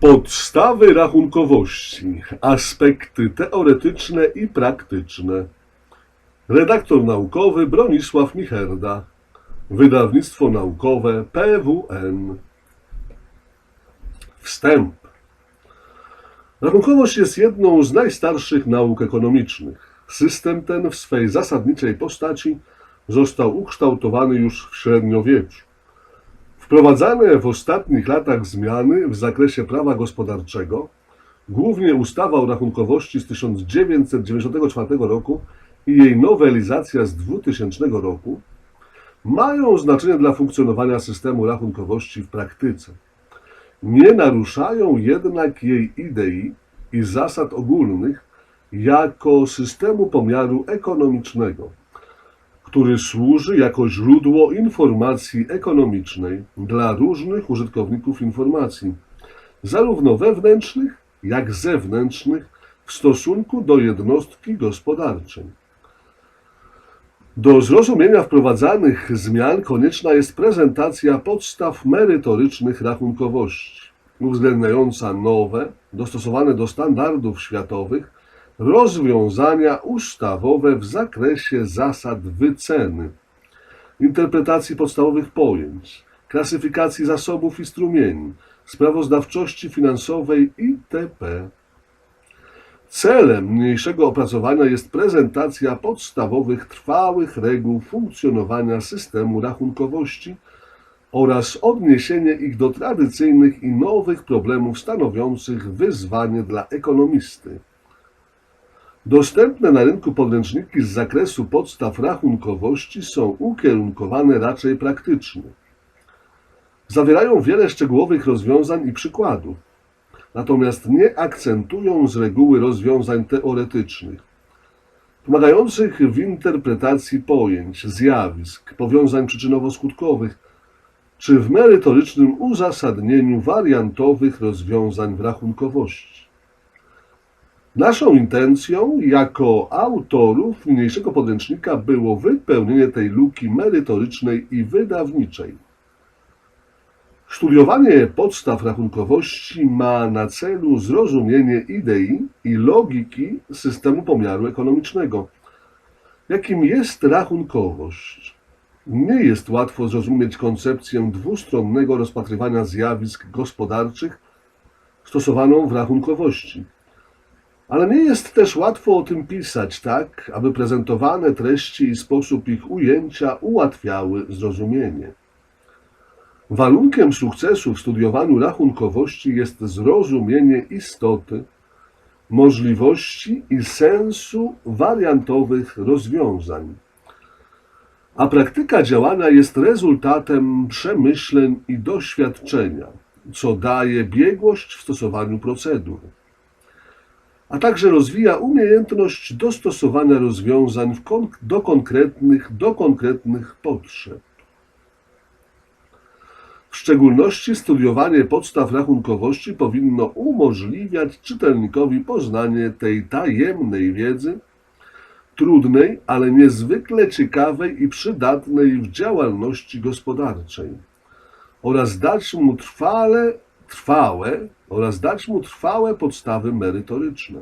Podstawy rachunkowości, aspekty teoretyczne i praktyczne. Redaktor naukowy Bronisław Micherda, wydawnictwo naukowe PWN. Wstęp. Rachunkowość jest jedną z najstarszych nauk ekonomicznych. System ten w swej zasadniczej postaci został ukształtowany już w średniowieczu. Wprowadzane w ostatnich latach zmiany w zakresie prawa gospodarczego, głównie ustawa o rachunkowości z 1994 roku i jej nowelizacja z 2000 roku, mają znaczenie dla funkcjonowania systemu rachunkowości w praktyce. Nie naruszają jednak jej idei i zasad ogólnych jako systemu pomiaru ekonomicznego który służy jako źródło informacji ekonomicznej dla różnych użytkowników informacji, zarówno wewnętrznych, jak zewnętrznych w stosunku do jednostki gospodarczej. Do zrozumienia wprowadzanych zmian konieczna jest prezentacja podstaw merytorycznych rachunkowości, uwzględniająca nowe, dostosowane do standardów światowych, rozwiązania ustawowe w zakresie zasad wyceny, interpretacji podstawowych pojęć, klasyfikacji zasobów i strumieni, sprawozdawczości finansowej itp. Celem niniejszego opracowania jest prezentacja podstawowych trwałych reguł funkcjonowania systemu rachunkowości oraz odniesienie ich do tradycyjnych i nowych problemów stanowiących wyzwanie dla ekonomisty. Dostępne na rynku podręczniki z zakresu podstaw rachunkowości są ukierunkowane raczej praktycznie. Zawierają wiele szczegółowych rozwiązań i przykładów, natomiast nie akcentują z reguły rozwiązań teoretycznych, pomagających w interpretacji pojęć, zjawisk, powiązań przyczynowo-skutkowych, czy w merytorycznym uzasadnieniu wariantowych rozwiązań w rachunkowości. Naszą intencją jako autorów niniejszego podręcznika było wypełnienie tej luki merytorycznej i wydawniczej. Studiowanie podstaw rachunkowości ma na celu zrozumienie idei i logiki systemu pomiaru ekonomicznego, jakim jest rachunkowość. Nie jest łatwo zrozumieć koncepcję dwustronnego rozpatrywania zjawisk gospodarczych stosowaną w rachunkowości. Ale nie jest też łatwo o tym pisać tak, aby prezentowane treści i sposób ich ujęcia ułatwiały zrozumienie. Warunkiem sukcesu w studiowaniu rachunkowości jest zrozumienie istoty, możliwości i sensu wariantowych rozwiązań. A praktyka działania jest rezultatem przemyśleń i doświadczenia, co daje biegłość w stosowaniu procedur a także rozwija umiejętność dostosowania rozwiązań do, konkretnych, do konkretnych potrzeb. W szczególności studiowanie podstaw rachunkowości powinno umożliwiać czytelnikowi poznanie tej tajemnej wiedzy, trudnej, ale niezwykle ciekawej i przydatnej w działalności gospodarczej oraz dać mu trwale, trwałe oraz dać mu trwałe podstawy merytoryczne.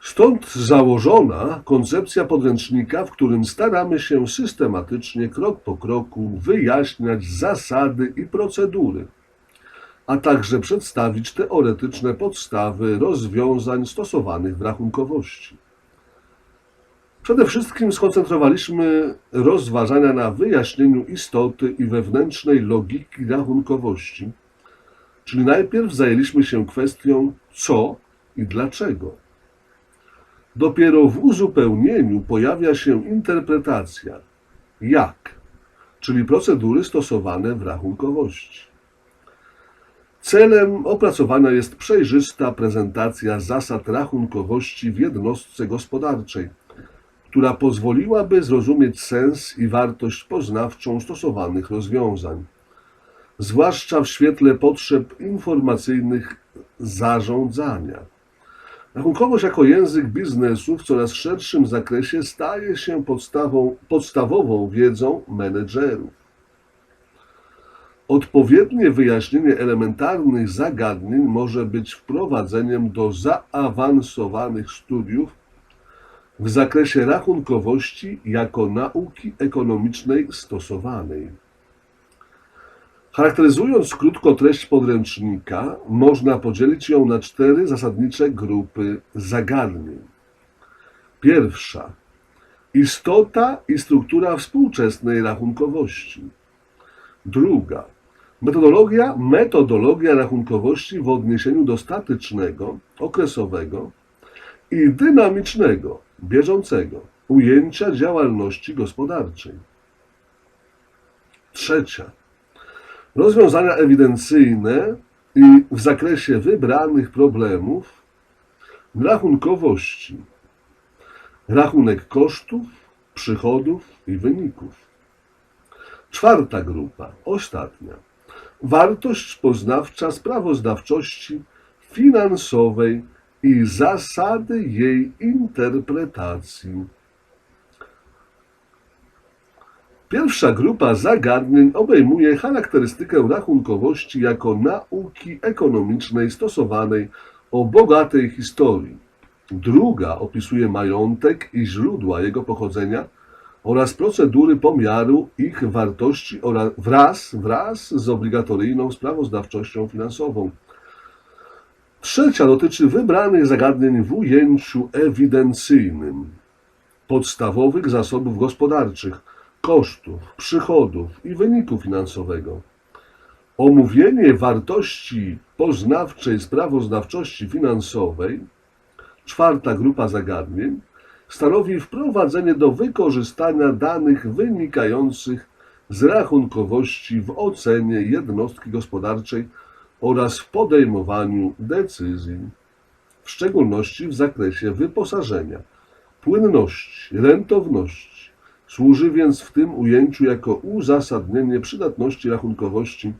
Stąd założona koncepcja podręcznika, w którym staramy się systematycznie, krok po kroku wyjaśniać zasady i procedury, a także przedstawić teoretyczne podstawy rozwiązań stosowanych w rachunkowości. Przede wszystkim skoncentrowaliśmy rozważania na wyjaśnieniu istoty i wewnętrznej logiki rachunkowości, czyli najpierw zajęliśmy się kwestią co i dlaczego. Dopiero w uzupełnieniu pojawia się interpretacja jak, czyli procedury stosowane w rachunkowości. Celem opracowania jest przejrzysta prezentacja zasad rachunkowości w jednostce gospodarczej, która pozwoliłaby zrozumieć sens i wartość poznawczą stosowanych rozwiązań, zwłaszcza w świetle potrzeb informacyjnych zarządzania. Rachunkowość jako język biznesu w coraz szerszym zakresie staje się podstawą, podstawową wiedzą menedżerów. Odpowiednie wyjaśnienie elementarnych zagadnień może być wprowadzeniem do zaawansowanych studiów w zakresie rachunkowości jako nauki ekonomicznej stosowanej. Charakteryzując krótko treść podręcznika, można podzielić ją na cztery zasadnicze grupy zagadnień. Pierwsza istota i struktura współczesnej rachunkowości. Druga metodologia, metodologia rachunkowości w odniesieniu do statycznego, okresowego i dynamicznego, bieżącego ujęcia działalności gospodarczej. Trzecia rozwiązania ewidencyjne i w zakresie wybranych problemów rachunkowości, rachunek kosztów, przychodów i wyników. Czwarta grupa, ostatnia, wartość poznawcza sprawozdawczości finansowej i zasady jej interpretacji. Pierwsza grupa zagadnień obejmuje charakterystykę rachunkowości jako nauki ekonomicznej stosowanej o bogatej historii. Druga opisuje majątek i źródła jego pochodzenia oraz procedury pomiaru ich wartości oraz wraz, wraz z obligatoryjną sprawozdawczością finansową. Trzecia dotyczy wybranych zagadnień w ujęciu ewidencyjnym podstawowych zasobów gospodarczych, kosztów, przychodów i wyniku finansowego. Omówienie wartości poznawczej sprawozdawczości finansowej, czwarta grupa zagadnień, stanowi wprowadzenie do wykorzystania danych wynikających z rachunkowości w ocenie jednostki gospodarczej oraz w podejmowaniu decyzji, w szczególności w zakresie wyposażenia, płynności, rentowności. Służy więc w tym ujęciu jako uzasadnienie przydatności rachunkowości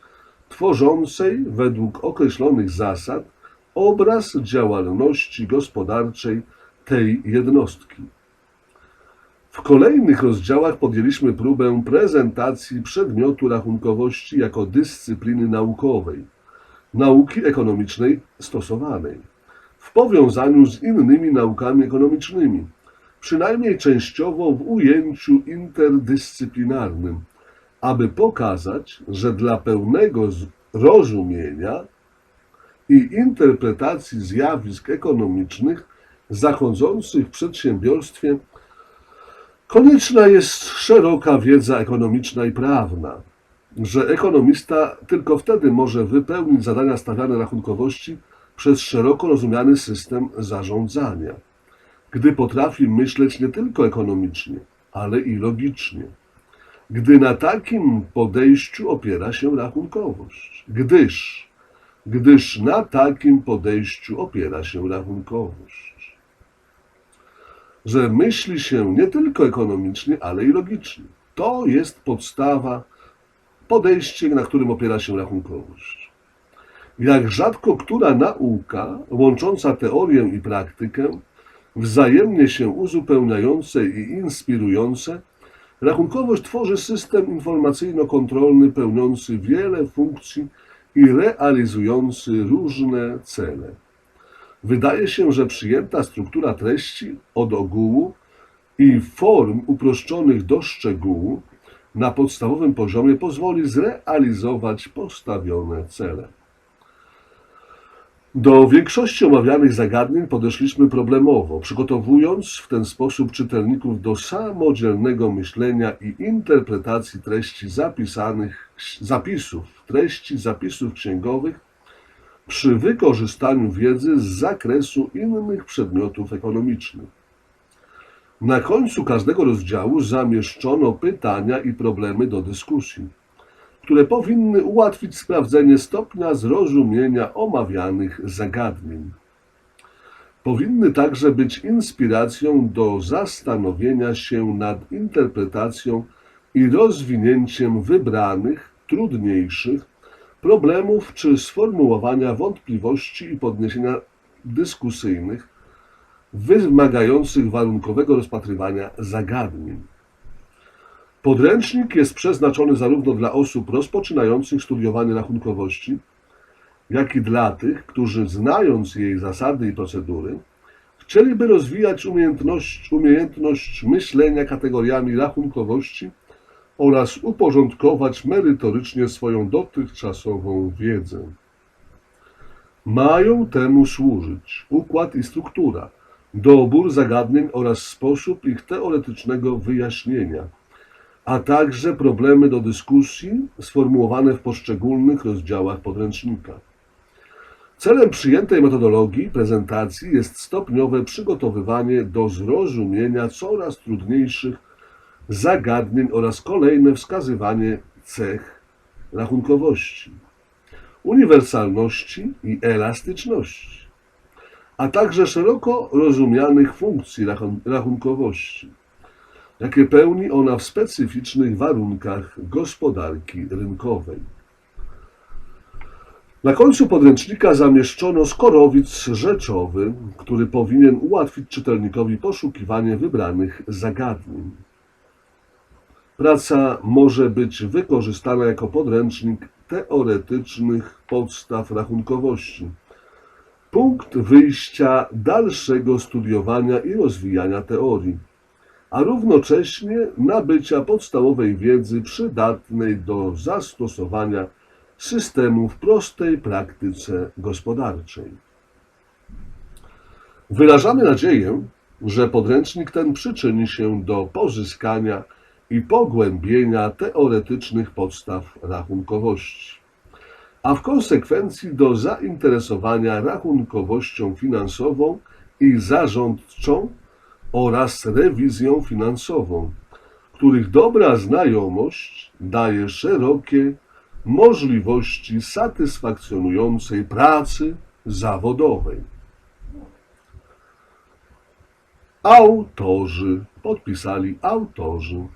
tworzącej według określonych zasad obraz działalności gospodarczej tej jednostki. W kolejnych rozdziałach podjęliśmy próbę prezentacji przedmiotu rachunkowości jako dyscypliny naukowej, nauki ekonomicznej stosowanej, w powiązaniu z innymi naukami ekonomicznymi, przynajmniej częściowo w ujęciu interdyscyplinarnym, aby pokazać, że dla pełnego rozumienia i interpretacji zjawisk ekonomicznych zachodzących w przedsiębiorstwie konieczna jest szeroka wiedza ekonomiczna i prawna, że ekonomista tylko wtedy może wypełnić zadania stawiane rachunkowości przez szeroko rozumiany system zarządzania, gdy potrafi myśleć nie tylko ekonomicznie, ale i logicznie. Gdy na takim podejściu opiera się rachunkowość, gdyż, gdyż na takim podejściu opiera się rachunkowość że myśli się nie tylko ekonomicznie, ale i logicznie. To jest podstawa, podejście, na którym opiera się rachunkowość. Jak rzadko która nauka, łącząca teorię i praktykę, wzajemnie się uzupełniające i inspirujące, rachunkowość tworzy system informacyjno-kontrolny pełniący wiele funkcji i realizujący różne cele. Wydaje się, że przyjęta struktura treści od ogółu i form uproszczonych do szczegółu na podstawowym poziomie pozwoli zrealizować postawione cele. Do większości omawianych zagadnień podeszliśmy problemowo, przygotowując w ten sposób czytelników do samodzielnego myślenia i interpretacji treści zapisanych, zapisów, treści zapisów księgowych przy wykorzystaniu wiedzy z zakresu innych przedmiotów ekonomicznych. Na końcu każdego rozdziału zamieszczono pytania i problemy do dyskusji, które powinny ułatwić sprawdzenie stopnia zrozumienia omawianych zagadnień. Powinny także być inspiracją do zastanowienia się nad interpretacją i rozwinięciem wybranych, trudniejszych problemów czy sformułowania wątpliwości i podniesienia dyskusyjnych wymagających warunkowego rozpatrywania zagadnień. Podręcznik jest przeznaczony zarówno dla osób rozpoczynających studiowanie rachunkowości, jak i dla tych, którzy znając jej zasady i procedury, chcieliby rozwijać umiejętność, umiejętność myślenia kategoriami rachunkowości oraz uporządkować merytorycznie swoją dotychczasową wiedzę. Mają temu służyć układ i struktura, dobór zagadnień oraz sposób ich teoretycznego wyjaśnienia, a także problemy do dyskusji sformułowane w poszczególnych rozdziałach podręcznika. Celem przyjętej metodologii prezentacji jest stopniowe przygotowywanie do zrozumienia coraz trudniejszych zagadnień oraz kolejne wskazywanie cech rachunkowości, uniwersalności i elastyczności, a także szeroko rozumianych funkcji rachun- rachunkowości, jakie pełni ona w specyficznych warunkach gospodarki rynkowej. Na końcu podręcznika zamieszczono skorowic rzeczowy, który powinien ułatwić czytelnikowi poszukiwanie wybranych zagadnień. Praca może być wykorzystana jako podręcznik teoretycznych podstaw rachunkowości. Punkt wyjścia dalszego studiowania i rozwijania teorii, a równocześnie nabycia podstawowej wiedzy przydatnej do zastosowania systemu w prostej praktyce gospodarczej. Wyrażamy nadzieję, że podręcznik ten przyczyni się do pozyskania i pogłębienia teoretycznych podstaw rachunkowości, a w konsekwencji do zainteresowania rachunkowością finansową i zarządczą oraz rewizją finansową, których dobra znajomość daje szerokie możliwości satysfakcjonującej pracy zawodowej. Autorzy podpisali autorzy.